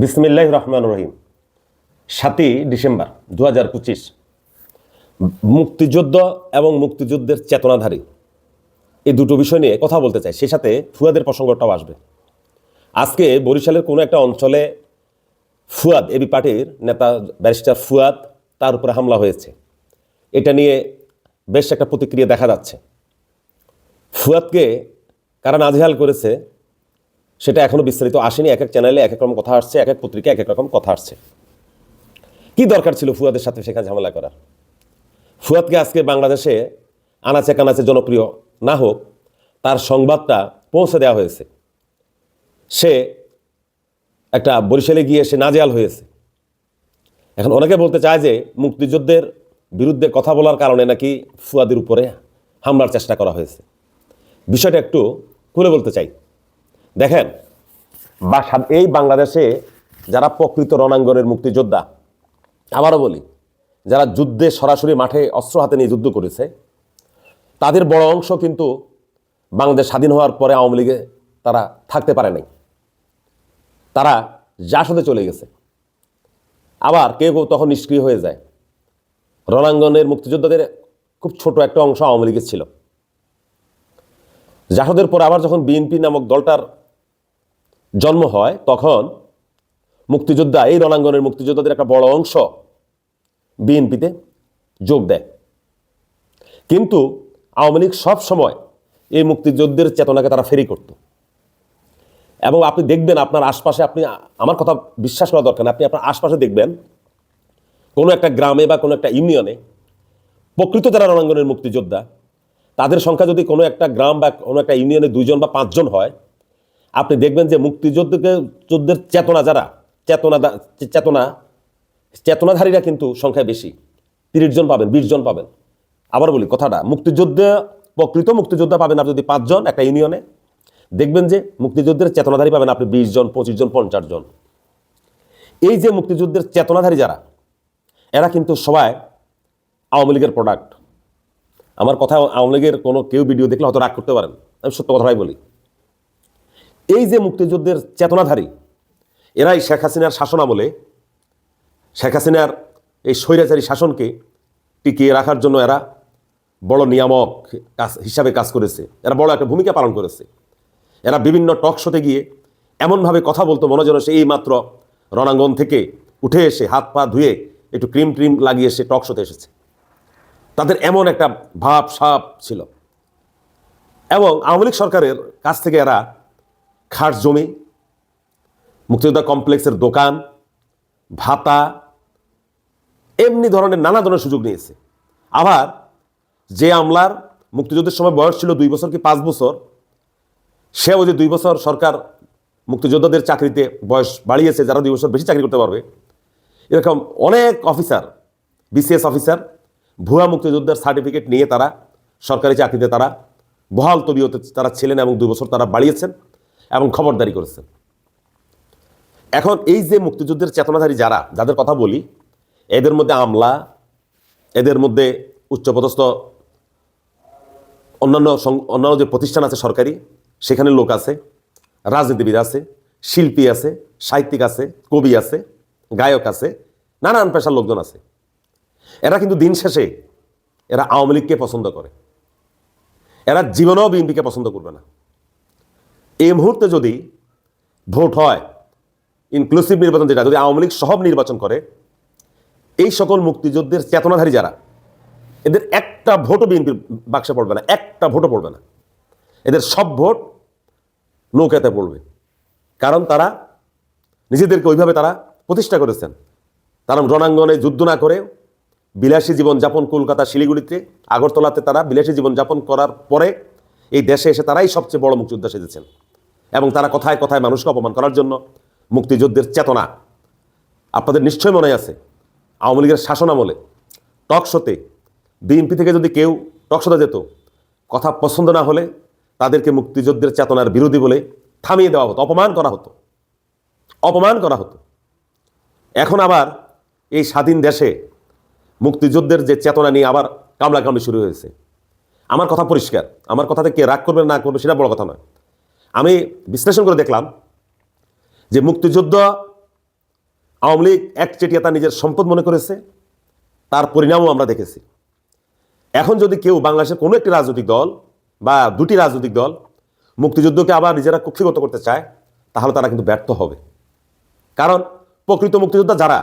বিসমিল্লাহ রহমান রহিম। সাতই ডিসেম্বর দু হাজার পঁচিশ, মুক্তিযুদ্ধ এবং মুক্তিযুদ্ধের চেতনাধারী। এই দুটো বিষয় নিয়ে কথা বলতে চাই, সেই সাথে ফুয়াদের প্রসঙ্গটাও আসবে। আজকে বরিশালের কোনো একটা অঞ্চলে ফুয়াদ এবি পার্টির নেতা ব্যারিস্টার ফুয়াদ, তার উপরে হামলা হয়েছে। এটা নিয়ে বেশ একটা প্রতিক্রিয়া দেখা যাচ্ছে। ফুয়াদকে কারা নাজেহাল করেছে সেটা এখনও বিস্তারিত আসেনি, এক এক চ্যানেলে এক এক রকম কথা আসছে, এক এক পত্রিকা এক এক রকম কথা আসছে। কি দরকার ছিল ফুয়াদের সাথে সেখানে ঝামেলা করার? ফুয়াদকে আজকে বাংলাদেশে আনাচে কানাচে জনপ্রিয় না হোক, তার সংবাদটা পৌঁছে দেওয়া হয়েছে। সে একটা বরিশালে গিয়ে সে নাজেয়াল হয়েছে। এখন অনেকে বলতে চায় যে মুক্তিযুদ্ধের বিরুদ্ধে কথা বলার কারণে নাকি ফুয়াদের উপরে হামলার চেষ্টা করা হয়েছে। বিষয়টা একটু খুলে বলতে চাই। দেখেন, বা এই বাংলাদেশে যারা প্রকৃত রণাঙ্গনের মুক্তিযোদ্ধা, আবারও বলি, যারা যুদ্ধে সরাসরি মাঠে অস্ত্র হাতে নিয়ে যুদ্ধ করেছে, তাদের বড় অংশ কিন্তু বাংলাদেশ স্বাধীন হওয়ার পরে আওয়ামী লীগে তারা থাকতে পারে নাই। তারা জাসদে চলে গেছে। আবার কেউ কেউ তখন নিষ্ক্রিয় হয়ে যায়। রণাঙ্গনের মুক্তিযোদ্ধাদের খুব ছোট একটা অংশ আওয়ামী লীগের ছিল। জাসদের পর আবার যখন বিএনপি নামক দলটার জন্ম হয় তখন মুক্তিযোদ্ধা, এই রণাঙ্গনের মুক্তিযোদ্ধাদের একটা বড় অংশ বিএনপিতে যোগ দেয়। কিন্তু আওয়ামী লীগ সব সময় এই মুক্তিযুদ্ধের চেতনাকে তারা ফেরি করত। এবং আপনি দেখবেন আপনার আশপাশে আপনি, আমার কথা বিশ্বাস করা দরকার আপনি আপনার আশপাশে দেখবেন কোনো একটা গ্রামে বা কোনো একটা ইউনিয়নে প্রকৃত যারা রণাঙ্গনের মুক্তিযোদ্ধা, তাদের সংখ্যা যদি কোনো একটা গ্রাম বা কোনো একটা ইউনিয়নে দুইজন বা পাঁচজন হয় আপনি দেখবেন যে মুক্তিযুদ্ধকে, যুদ্ধের চেতনা যারা, চেতনা চেতনা, চেতনাধারীরা কিন্তু সংখ্যায় বেশি। তিরিশ জন পাবেন, বিশ জন পাবেন। আবার বলি কথাটা, মুক্তিযুদ্ধে, প্রকৃত মুক্তিযোদ্ধা পাবেন আপনি যদি পাঁচজন একটা ইউনিয়নে, দেখবেন যে মুক্তিযুদ্ধের চেতনাধারী পাবেন আপনি বিশ জন, পঁচিশ জন, পঞ্চাশ জন। এই যে মুক্তিযুদ্ধের চেতনাধারী যারা, এরা কিন্তু সবাই আওয়ামী লীগের প্রোডাক্ট আমার কথা, আওয়ামী লীগের কোনো কেউ ভিডিও দেখলে হয়তো রাগ করতে পারেন। আমি সত্য কথাই বলি। এই যে মুক্তিযুদ্ধের চেতনাধারী, এরাই শেখ হাসিনার শাসন আমলে, শেখ হাসিনার এই স্বৈরাচারী শাসনকে টিকিয়ে রাখার জন্য এরা বড় নিয়ামক কাজ, হিসাবে কাজ করেছে। এরা বড় একটা ভূমিকা পালন করেছে। এরা বিভিন্ন টক শোতে গিয়ে এমনভাবে কথা বলতো মনে যেন সে এই মাত্র রণাঙ্গন থেকে উঠে এসে হাত পা ধুয়ে একটু ক্রিম ট্রিম লাগিয়ে সে টক শোতে এসেছে। তাদের এমন একটা ভাব সাপ ছিল। এবং আওয়ামী লীগ সরকারের কাছ থেকে এরা খাস জমি, মুক্তিযোদ্ধা কমপ্লেক্সের দোকান, ভাতা, এমনি ধরনের নানা ধরনের সুযোগ নিয়েছে। আবার যে আমলার মুক্তিযুদ্ধের সময় বয়স ছিল দুই বছর কি পাঁচ বছর সে ওই যে দুই বছর সরকার মুক্তিযোদ্ধাদের চাকরিতে বয়স বাড়িয়েছে, যারা দুই বছর বেশি চাকরি করতে পারবে, এরকম অনেক অফিসার, বিসিএস অফিসার, ভুয়া মুক্তিযোদ্ধার সার্টিফিকেট নিয়ে তারা সরকারি চাকরিতে তারা বহাল তবিয়তে তারা ছিলেন এবং দুই বছর তারা বাড়িয়েছেন। এবং খবরদারি করেছেন এখন এই যে মুক্তিযুদ্ধের চেতনাধারী যারা, যাদের কথা বলি, এদের মধ্যে আমলা, এদের মধ্যে উচ্চপদস্থ, অন্যান্য অন্যান্য যে প্রতিষ্ঠান আছে সরকারি, সেখানে লোক আছে, রাজনীতিবিদ আছে, শিল্পী আছে, সাহিত্যিক আছে, কবি আছে, গায়ক আছে, নানান পেশার লোকজন আছে। এরা কিন্তু দিন শেষে এরা আওয়ামী লীগকে পছন্দ করে। এরা জীবনেও বিএনপিকে পছন্দ করবে না। এই মুহূর্তে যদি ভোট হয় ইনক্লুসিভ নির্বাচন যেটা, যদি আওয়ামী লীগ সব নির্বাচন করে, এই সকল মুক্তিযুদ্ধের চেতনাধারী যারা, এদের একটা ভোটও বিএনপির বাক্সে পড়বে না, একটা ভোটও পড়বে না। এদের সব ভোট নৌকাতে পড়বে। কারণ তারা নিজেদেরকে ওইভাবে তারা প্রতিষ্ঠা করেছেন। তারা রণাঙ্গনে যুদ্ধ না করে বিলাসী জীবন যাপন কলকাতা শিলিগুড়িতে, আগরতলাতে তারা বিলাসী জীবন যাপন করার পরে এই দেশে এসে তারাই সবচেয়ে বড় মুক্তিযোদ্ধা সেজেছেন। এবং তারা কথায় কথায় মানুষকে অপমান করার জন্য মুক্তিযুদ্ধের চেতনা। আপনাদের নিশ্চয় মনে আছে, আওয়ামী লীগের শাসন আমলে টক শোতে বিএনপি থেকে যদি কেউ টক শোতে যেত, কথা পছন্দ না হলে তাদেরকে মুক্তিযুদ্ধের চেতনার বিরোধী বলে থামিয়ে দেওয়া হতো, অপমান করা হতো। অপমান করা হতো। এখন আবার এই স্বাধীন দেশে মুক্তিযুদ্ধের যে চেতনা নিয়ে আবার কামড়াকামড়ি শুরু হয়েছে। আমার কথা পরিষ্কার, আমার কথাতে কে রাগ করবে না করবে সেটা বড় কথা নয়। আমি বিশ্লেষণ করে দেখলাম যে মুক্তিযুদ্ধ আওয়ামী লীগ একচেটিয়া তার নিজের সম্পদ মনে করেছে, তার পরিণামও আমরা দেখেছি। এখন যদি কেউ বাংলাদেশের কোনো একটি রাজনৈতিক দল বা দুটি রাজনৈতিক দল মুক্তিযুদ্ধকে আবার নিজেরা কক্ষিগত করতে চায়, তাহলে তারা কিন্তু ব্যর্থ হবে। কারণ প্রকৃত মুক্তিযোদ্ধা যারা,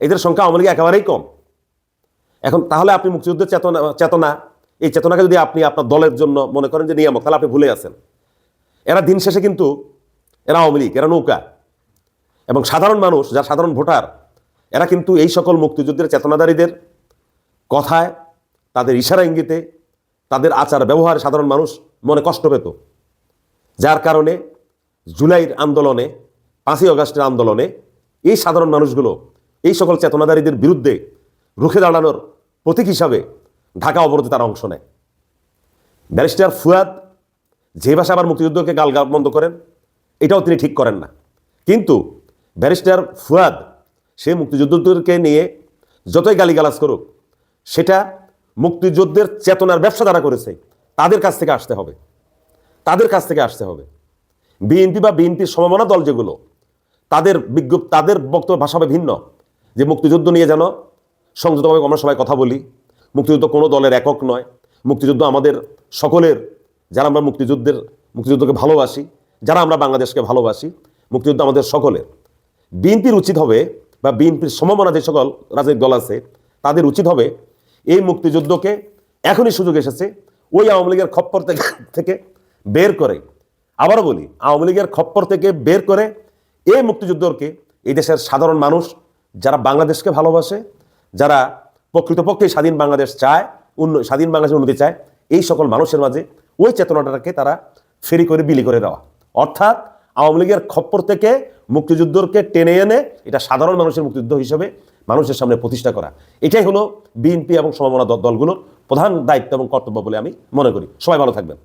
এদের সংখ্যা আওয়ামী লীগ একেবারেই কম। এখন তাহলে আপনি মুক্তিযুদ্ধের চেতনা চেতনা, এই চেতনাকে যদি আপনি আপনার দলের জন্য মনে করেন যে নিয়ামক, তাহলে আপনি ভুলে আছেন। এরা দিন শেষে কিন্তু এরা আওয়ামী লীগ, এরা নৌকা। এবং সাধারণ মানুষ, যারা সাধারণ ভোটার, এরা কিন্তু এই সকল মুক্তিযুদ্ধের চেতনাধারীদের কথায়, তাদের ইশারা ইঙ্গিতে, তাদের আচার ব্যবহারে সাধারণ মানুষ মনে কষ্ট পেত। যার কারণে জুলাইয়ের আন্দোলনে, পাঁচই অগাস্টের আন্দোলনে এই সাধারণ মানুষগুলো, এই সকল চেতনাধারীদের বিরুদ্ধে রুখে দাঁড়ানোর প্রতীক হিসাবে ঢাকা অবরোধে তারা অংশ নেয়। ব্যারিস্টার ফুয়াদ যে ভাষা আবার মুক্তিযুদ্ধকে গাল বন্ধ করেন, এটাও তিনি ঠিক করেন না। কিন্তু ব্যারিস্টার ফুয়াদ, সে মুক্তিযুদ্ধকে নিয়ে যতই গালিগালাজ করুক, সেটা মুক্তিযুদ্ধের চেতনার ব্যবসা যারা করেছে, তাদের কাছ থেকে আসতে হবে। তাদের কাছ থেকে আসতে হবে। বিএনপি বা বিএনপির সমমনা দল যেগুলো, তাদের বিজ্ঞপ, তাদের বক্তব্য ভাষা হবে ভিন্ন। যে মুক্তিযুদ্ধ নিয়ে যেন সংযতভাবে আমরা সবাই কথা বলি, মুক্তিযুদ্ধ কোনো দলের একক নয়, মুক্তিযুদ্ধ আমাদের সকলের যারা আমরা মুক্তিযুদ্ধের, মুক্তিযুদ্ধকে ভালোবাসি, যারা আমরা বাংলাদেশকে ভালোবাসি, মুক্তিযুদ্ধ আমাদের সকলের। বিএনপির উচিত হবে বা বিএনপির সমমনা যে সকল রাজনৈতিক দল আছে, তাদের উচিত হবে এই মুক্তিযুদ্ধকে এখনই সুযোগ এসেছে ওই আওয়ামী লীগের খপ্পর থেকে থেকে বের করে। আবারও বলি, আওয়ামী লীগের খপ্পর থেকে বের করে এই মুক্তিযুদ্ধকে এই দেশের সাধারণ মানুষ যারা বাংলাদেশকে ভালোবাসে, যারা প্রকৃতপক্ষে স্বাধীন বাংলাদেশ চায়, উন্ন, স্বাধীন বাংলাদেশের উন্নতি চায়, এই সকল মানুষের মাঝে ওই চেতনাটাকে তারা ফেরি করে বিলি করে দেওয়া। অর্থাৎ আওয়ামী লীগের খপ্পর থেকে মুক্তিযুদ্ধকে টেনে এনে এটা সাধারণ মানুষের মুক্তিযুদ্ধ হিসেবে মানুষের সামনে প্রতিষ্ঠা করা। এটাই হলো বিএনপি এবং সমমনা দলগুলোর প্রধান দায়িত্ব এবং কর্তব্য বলে আমি মনে করি। সবাই ভালো থাকবেন।